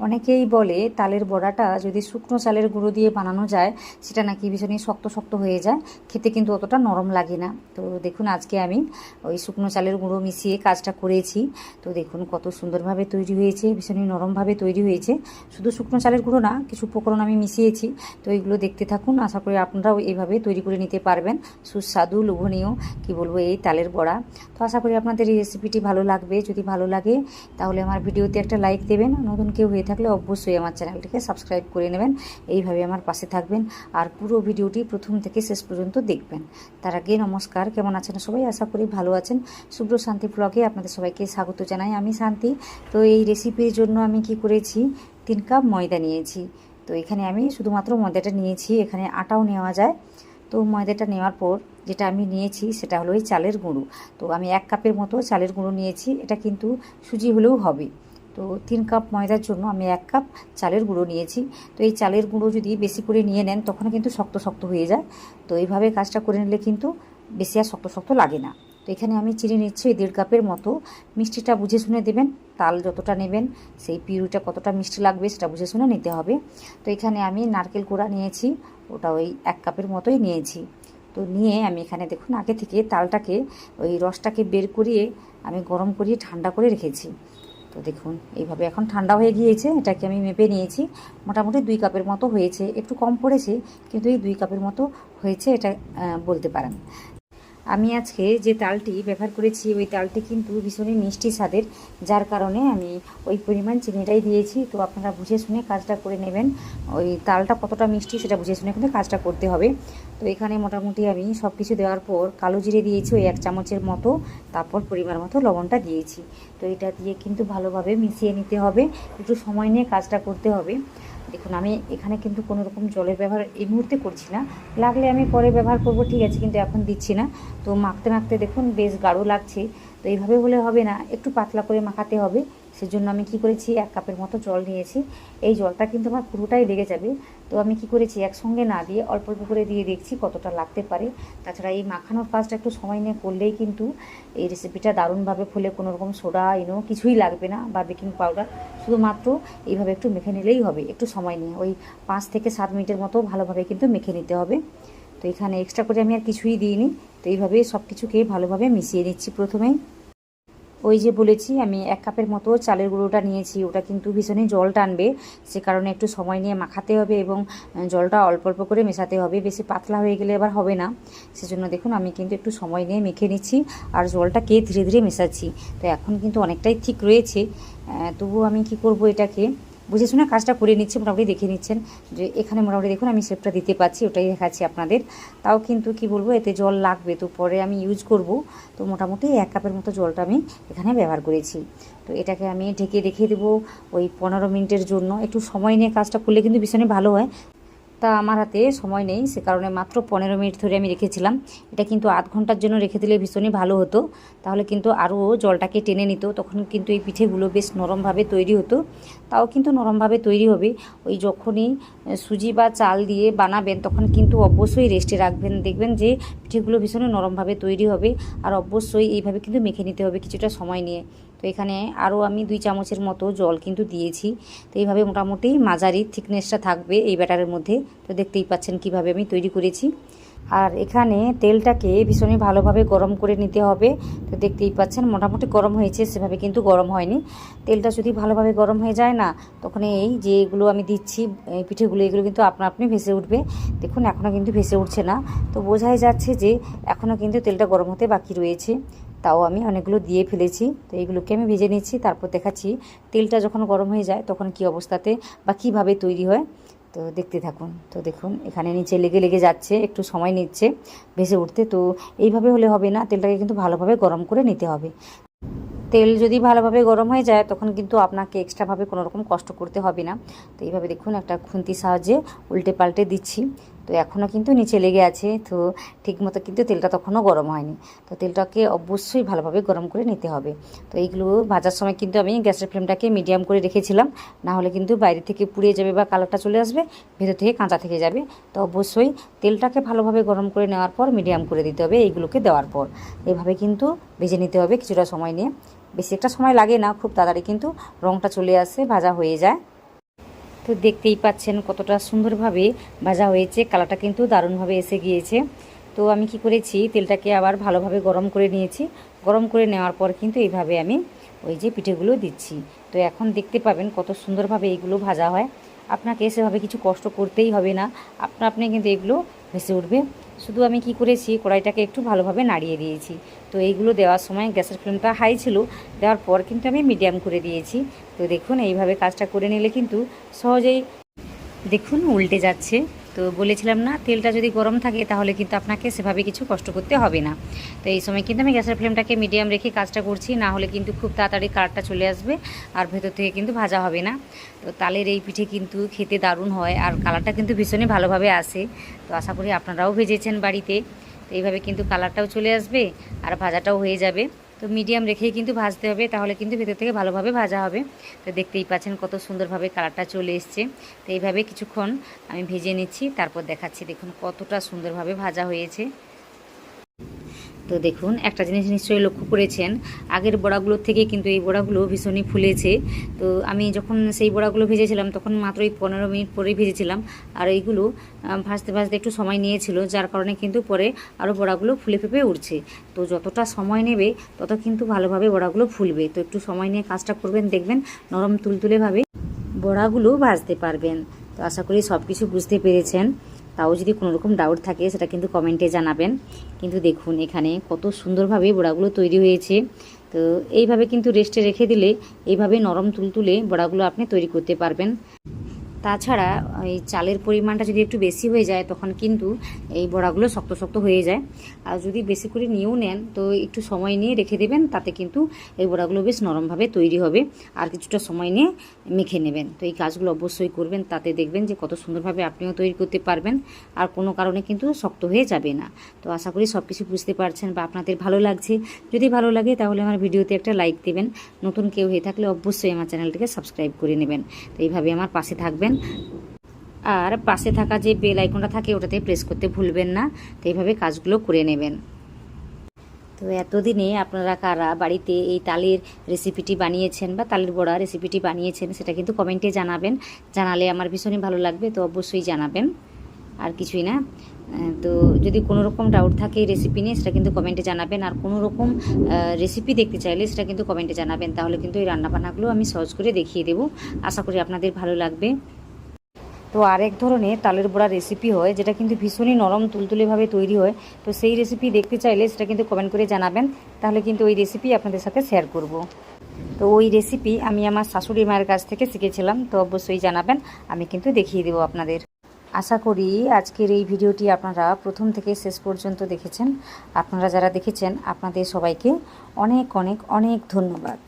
অনেকেই বলে তালের বড়াটা যদি শুকনো চালের গুঁড়ো দিয়ে বানানো যায়, সেটা নাকি ভীষণই শক্ত শক্ত হয়ে যায়। খেতে কিন্তু অতটা নরম লাগে না। তো দেখুন, আজকে আমি ওই শুকনো চালের গুঁড়ো মিশিয়ে কাজটা করেছি। তো দেখুন, কত সুন্দরভাবে তৈরি হয়েছে, ভীষণই নরমভাবে তৈরি হয়েছে। শুধু শুকনো চালের গুঁড়ো না, কিছু উপকরণ আমি মিশিয়েছি। তো এইগুলো দেখতে থাকুন, আশা করি আপনারাও এইভাবে তৈরি করে নিতে পারবেন। সুস্বাদু, লোভনীয়, কি বলব, এই তালের বড়া। তো আশা করি আপনাদের এই রেসিপিটি ভালো লাগবে। যদি ভালো লাগে, তাহলে আমার ভিডিওতে একটা লাইক দেবেন। নতুন কেউ হয়ে থাকলে অবশ্যই আমার চ্যানেলটিকে সাবস্ক্রাইব করে নেবেন। এইভাবে আমার পাশে থাকবেন আর পুরো ভিডিওটি প্রথম থেকে শেষ পর্যন্ত দেখবেন। তার আগে নমস্কার, কেমন আছেন সবাই? আশা করি ভালো আছেন। শুভ্র শান্তি ব্লগে আপনাদের সবাইকে স্বাগত জানাই। আমি শান্তি। তো এই রেসিপির জন্য আমি কি করেছি? তিন কাপ ময়দা নিয়েছি। তো এখানে আমি শুধুমাত্র ময়দাটা নিয়েছি। এখানে আটাও নেওয়া যায়। তো ময়দাটা নেওয়ার পর যেটা আমি নিয়েছি সেটা হলো এই চালের গুঁড়ো। তো আমি এক কাপের মতো চালের গুঁড়ো নিয়েছি। এটা কিন্তু সুজি হলেও হবে। তো তিন কাপ ময়দার জন্য আমি এক কাপ চালের গুঁড়ো নিয়েছি। তো এই চালের গুঁড়ো যদি বেশি করে নিয়ে নেন তখন কিন্তু শক্ত শক্ত হয়ে যায়। তো এইভাবে কাজটা করে নিলে কিন্তু বেশি আর শক্ত শক্ত লাগে না। তো এখানে আমি চিনি নিচ্ছি ওই দেড় কাপের মতো। মিষ্টিটা বুঝে শুনে দেবেন, তাল যতটা নেবেন, সেই পিউরিটা কতটা মিষ্টি লাগবে সেটা বুঝে শুনে নিতে হবে। তো এখানে আমি নারকেল কোড়া নিয়েছি, ওটা ওই এক কাপের মতোই নিয়েছি। তো নিয়ে আমি এখানে দেখুন, আগে থেকে তালটাকে ওই রসটাকে বের করিয়ে আমি গরম করিয়ে ঠান্ডা করে রেখেছি। তো দেখুন, এইভাবে এখন ঠান্ডা হয়ে গিয়েছে, এটাকে আমি মেপে নিয়েছি। মোটামুটি দুই কাপের মতো হয়েছে, একটু কম পড়েছে, কিন্তু এই দুই কাপের মতো হয়েছে এটা বলতে পারেন। আমি আজকে যে তালটি ব্যবহার করেছি, ওই তালটি কিন্তু ভীষণই মিষ্টি স্বাদের, যার কারণে আমি ওই পরিমাণ চিনিটাই দিয়েছি। তো আপনারা বুঝে শুনে কাজটা করে নেবেন। ওই তালটা কতটা মিষ্টি সেটা বুঝে শুনে কিন্তু কাজটা করতে হবে। তো এখানে মোটামুটি আমি সব কিছু দেওয়ার পর কালো জিরে দিয়েছি, ওই এক চামচের মতো। তারপর পরিমাণ মতো লবণটা দিয়েছি। তো এটা দিয়ে কিন্তু ভালোভাবে মিশিয়ে নিতে হবে। একটু সময় নিয়ে কাজটা করতে হবে। দেখুন, আমি এখানে কিন্তু কোনো রকম জলের ব্যবহার এই মুহূর্তে করছি না। লাগলে আমি পরে ব্যবহার করব, ঠিক আছে, কিন্তু এখন দিচ্ছি না। তো মাখতে মাখতে দেখুন, বেশ গাঢ় লাগছে। তো এইভাবে হলে হবে না। একটু পাতলা করে মাখাতে হবে। সেজন্য আমি কি করেছি, এক কাপের মতো জল নিয়েছি। এই জলটা কিন্তু আমার পুরোটাই লেগে যাবে। তো আমি কি করেছি, একসঙ্গে না দিয়ে অল্প অল্প করে দিয়ে দেখছি কতটা লাগতে পারে। তাছাড়া এই মাখানোর কাজটা একটু সময় নিয়ে করলেই কিন্তু এই রেসিপিটা দারুণভাবে ফুলে। কোনো রকম সোডা, ইনো কিছুই লাগবে না বা বেকিং পাউডার শুধুমাত্র এইভাবে একটু মেখে নিলেই হবে। একটু সময় নিয়ে ওই পাঁচ থেকে সাত মিনিটের মতো ভালোভাবে কিন্তু মেখে নিতে হবে। তো এখানে এক্সট্রা করে আমি আর কিছুই দিইনি। তো এইভাবে সব কিছুকে ভালোভাবে মিশিয়ে নিচ্ছি প্রথমেই। ওই যে বলেছি, আমি এক কাপের মতো চালের গুঁড়োটা নিয়েছি। ওটা কিন্তু ভীষণই জল টানবে। সে কারণে একটু সময় নিয়ে মাখাতে হবে এবং জলটা অল্প অল্প করে মেশাতে হবে। বেশি পাতলা হয়ে গেলে আবার হবে না। সেজন্য দেখুন, আমি কিন্তু একটু সময় নিয়ে মেখে নিচ্ছি আর জলটাকে ধীরে ধীরে মেশাচ্ছি। তো এখন কিন্তু অনেকটাই ঠিক রয়েছে। তবুও আমি কি করব এটাকে? বুঝে শুনে কাজটা করে নিচ্ছি, মোটামুটি দেখে নিচ্ছেন যে এখানে মোটামুটি দেখুন আমি শেপটা দিতে পারছি, ওটাই দেখাচ্ছি আপনাদের। তাও কিন্তু কি বলব, এতে জল লাগবে, তো পরে আমি ইউজ করব। তো মোটামুটি এক কাপের মতো জলটা আমি এখানে ব্যবহার করেছি। তো এটাকে আমি ঢেকে রেখে দেবো ওই পনেরো মিনিটের জন্য। একটু সময় নিয়ে কাজটা করলে কিন্তু ভীষণই ভালো হয়। তা আমার হাতে সময় নেই, সে কারণে মাত্র পনেরো মিনিট ধরে আমি রেখেছিলাম। এটা কিন্তু আধ ঘণ্টার জন্য রেখে দিলে ভীষণই ভালো হতো। তাহলে কিন্তু আরও জলটাকে টেনে নিত, তখন কিন্তু এই পিঠেগুলো বেশ নরমভাবে তৈরি হতো। তাও কিন্তু নরমভাবে তৈরি হবে। ওই যখনই সুজি বা চাল দিয়ে বানাবেন, তখন কিন্তু অবশ্যই রেস্টে রাখবেন। দেখবেন যে পিঠেগুলো ভীষণ নরমভাবে তৈরি হবে আর অবশ্যই এইভাবে কিন্তু মেখে নিতে হবে কিছুটা সময় নিয়ে। তো এখানে আরও আমি দুই চামচের মতো জল কিন্তু দিয়েছি। তো এইভাবে মোটামুটি মাঝারি থিকনেসটা থাকবে এই ব্যাটারের মধ্যে। তো দেখতেই পাচ্ছেন কীভাবে আমি তৈরি করেছি। আর এখানে তেলটাকে ভীষণই ভালোভাবে গরম করে নিতে হবে। তো দেখতেই পাচ্ছেন, মোটামুটি গরম হয়েছে, সেভাবে কিন্তু গরম হয়নি। তেলটা যদি ভালোভাবে গরম হয়ে যায় না, তখন এই যে এগুলো আমি দিচ্ছি পিঠেগুলো, এগুলো কিন্তু আপনা আপনি ভেসে উঠবে। দেখুন এখনও কিন্তু ভেসে উঠছে না। তো বোঝাই যাচ্ছে যে এখনও কিন্তু তেলটা গরম হতে বাকি রয়েছে। তাও আমি অনেকগুলো দিয়ে ফেলেছি। তো এইগুলোকে আমি ভেজে নিচ্ছি, তারপর দেখাচ্ছি তেলটা যখন গরম হয়ে যায়, তখন কি অবস্থাতে বা কীভাবে তৈরি হয়। তো দেখতে থাকুন। তো দেখুন, এখানে নিচে লেগে লেগে যাচ্ছে, একটু সময় নিচ্ছে ভেসে উঠতে। তো এইভাবে হলে হবে না, তেলটাকে কিন্তু ভালোভাবে গরম করে নিতে হবে। তেল যদি ভালোভাবে গরম হয়ে যায়, তখন কিন্তু আপনাকে এক্সট্রাভাবে কোনোরকম কষ্ট করতে হবে না। তো এইভাবে দেখুন, একটা খুন্তি সাহায্যে উল্টে পাল্টে দিচ্ছি। তো এখনও কিন্তু নিচে লেগে আছে, তো ঠিকমতো কিন্তু তেলটা তখনও গরম হয়নি। তো তেলটাকে অবশ্যই ভালোভাবে গরম করে নিতে হবে। তো এইগুলো ভাজার সময় কিন্তু আমি গ্যাসের ফ্লেমটাকে মিডিয়াম করে রেখেছিলাম। না হলে কিন্তু বাইরে থেকে পুড়িয়ে যাবে বা কালারটা চলে আসবে, ভেতর থেকে কাঁচা থেকে যাবে। তো অবশ্যই তেলটাকে ভালোভাবে গরম করে নেওয়ার পর মিডিয়াম করে দিতে হবে এইগুলোকে দেওয়ার পর। এভাবে কিন্তু ভেজে নিতে হবে কিছুটা সময় নিয়ে। বেশি একটা সময় লাগে না, খুব তাড়াতাড়ি কিন্তু রঙটা চলে আসে, ভাজা হয়ে যায়। তো দেখতেই পাচ্ছেন কতটা সুন্দরভাবে ভাজা হয়েছে। কালারটা কিন্তু দারুণভাবে এসে গিয়েছে। তো আমি কি করেছি, তেলটাকে আবার ভালোভাবে গরম করে নিয়েছি। গরম করে নেওয়ার পর কিন্তু এইভাবে আমি ওই যে পিঠেগুলো দিচ্ছি। তো এখন দেখতে পাবেন কত সুন্দরভাবে এইগুলো ভাজা হয়। আপনাকে সেভাবে কিছু কষ্ট করতেই হবে না। আপনা আপনি কিন্তু এগুলো ভেসে উঠবে। শুধু আমি কি করেছি, কড়াইটাকে একটু ভালোভাবে নাড়িয়ে দিয়েছি। তো এইগুলো দেওয়ার সময় গ্যাসের ফ্লেমটা হাই ছিল, দেওয়ার পর কিন্তু আমি মিডিয়াম করে দিয়েছি। তো দেখুন, এইভাবে কাজটা করে নিলে কিন্তু সহজেই দেখুন, উল্টে যাচ্ছে। তো বলেছিলাম না, তেলটা যদি গরম থাকে তাহলে কিন্তু আপনাকে সেভাবে কিছু কষ্ট করতে হবে না। তো এই সময় কিন্তু আমি গ্যাসের ফ্লেমটাকে মিডিয়াম রেখে কাজটা করছি, না হলে কিন্তু খুব তাড়াতাড়ি কালারটা চলে আসবে আর ভেতর থেকে কিন্তু ভাজা হবে না। তো তালের এই পিঠে কিন্তু খেতে দারুণ হয় আর কালারটা কিন্তু ভীষণই ভালোভাবে আসে। তো আশা করি আপনারাও ভেজেছেন বাড়িতে। তো এইভাবে কিন্তু কালারটাও চলে আসবে আর ভাজাটাও হয়ে যাবে। তো মিডিয়াম রেখেই কিন্তু ভাজতে হবে, তাহলে কিন্তু ভেতর থেকে ভালোভাবে ভাজা হবে। তো দেখতেই পাচ্ছেন কত সুন্দরভাবে কালারটা চলে এসছে। তো এইভাবে কিছুক্ষণ আমি ভেজে নিচ্ছি, তারপর দেখাচ্ছি, দেখুন কতটা সুন্দরভাবে ভাজা হয়েছে। তো দেখুন, একটা জিনিস নিশ্চয়ই লক্ষ্য করেছেন, আগের বড়াগুলোর থেকে কিন্তু এই বড়াগুলো ভীষণই ফুলেছে। তো আমি যখন সেই বড়াগুলো ভেজেছিলাম, তখন মাত্র এই পনেরো মিনিট পরেই ভেজেছিলাম। আর এইগুলো ভাজতে ভাজতে একটু সময় নিয়েছিল, যার কারণে কিন্তু পরে আরও বড়াগুলো ফুলে ফেপে উঠছে। তো যতটা সময় নেবে, তত কিন্তু ভালোভাবে বড়াগুলো ফুলবে। তো একটু সময় নিয়ে কাজটা করবেন, দেখবেন নরম তুলতুলেভাবে বড়াগুলো ভাজতে পারবেন। তো আশা করি সব কিছু বুঝতে পেরেছেন। তাও যদি কোনো রকম ডাউট থাকে, সেটা কিন্তু কমেন্টে জানাবেন। কিন্তু দেখুন, এখানে কত সুন্দরভাবে বড়াগুলো তৈরি হয়েছে। তো এইভাবে কিন্তু রেস্টে রেখে দিলে, এইভাবে নরম তুলতুলে বড়াগুলো আপনি তৈরি করতে পারবেন। তাছাড়া এই চালের পরিমাণটা যদি একটু বেশি হয়ে যায়, তখন কিন্তু এই বড়াগুলো শক্ত শক্ত হয়ে যায়। আর যদি বেশি করে নিয়েও নেন, তো একটু সময় নিয়ে রেখে দেবেন, তাতে কিন্তু এই বড়াগুলো বেশ নরমভাবে তৈরি হবে আর কিছুটা সময় নিয়ে মেখে নেবেন। তো এই কাজগুলো অবশ্যই করবেন, তাতে দেখবেন যে কত সুন্দরভাবে আপনিও তৈরি করতে পারবেন আর কোনো কারণে কিন্তু শক্ত হয়ে যাবে না। তো আশা করি সব কিছু বুঝতে পারছেন বা আপনাদের ভালো লাগছে। যদি ভালো লাগে তাহলে আমার ভিডিওতে একটা লাইক দেবেন। নতুন কেউ হয়ে থাকলে অবশ্যই আমার চ্যানেলটিকে সাবস্ক্রাইব করে নেবেন। তো এইভাবে আমার পাশে থাকবেন। আর পাশে থাকা যে বেল আইকনটা থাকে, ওটাতে প্রেস করতে ভুলবেন না। তো এইভাবে কাজগুলো করে নেবেন। তো এতদিনে আপনারা কারা বাড়িতে এই তালের রেসিপিটি বানিয়েছেন বা তালের বড়া রেসিপিটি বানিয়েছেন, সেটা কিন্তু কমেন্টে জানাবেন। জানালে আমার ভীষণই ভালো লাগবে, তো অবশ্যই জানাবেন। আর কিছুই না। তো যদি কোনো রকম ডাউট থাকে রেসিপি নিয়ে, সেটা কিন্তু কমেন্টে জানাবেন। আর কোনো রকম রেসিপি দেখতে চাইলে, সেটা কিন্তু কমেন্টে জানাবেন। তাহলে কিন্তু এই রান্নাবান্নাগুলো আমি সহজ করে দেখিয়ে দেবো। আশা করি আপনাদের ভালো লাগবে। তো আরেক ধরনের তালের বড়া রেসিপি হয়, যেটা কিন্তু ভীষণই নরম, তুলতুলেভাবে তৈরি হয়। তো সেই রেসিপি দেখতে চাইলে সেটা কিন্তু কমেন্ট করে জানাবেন, তাহলে কিন্তু ওই রেসিপি আপনাদের সাথে শেয়ার করব। তো ওই রেসিপি আমি আমার শাশুড়ি মায়ের কাছ থেকে শিখেছিলাম, তো অবশ্যই জানাবেন, আমি কিন্তু দেখিয়ে দেবো আপনাদের। আশা করি আজকের এই ভিডিওটি আপনারা প্রথম থেকে শেষ পর্যন্ত দেখেছেন। আপনারা যারা দেখেছেন, আপনাদের সবাইকে অনেক অনেক অনেক ধন্যবাদ।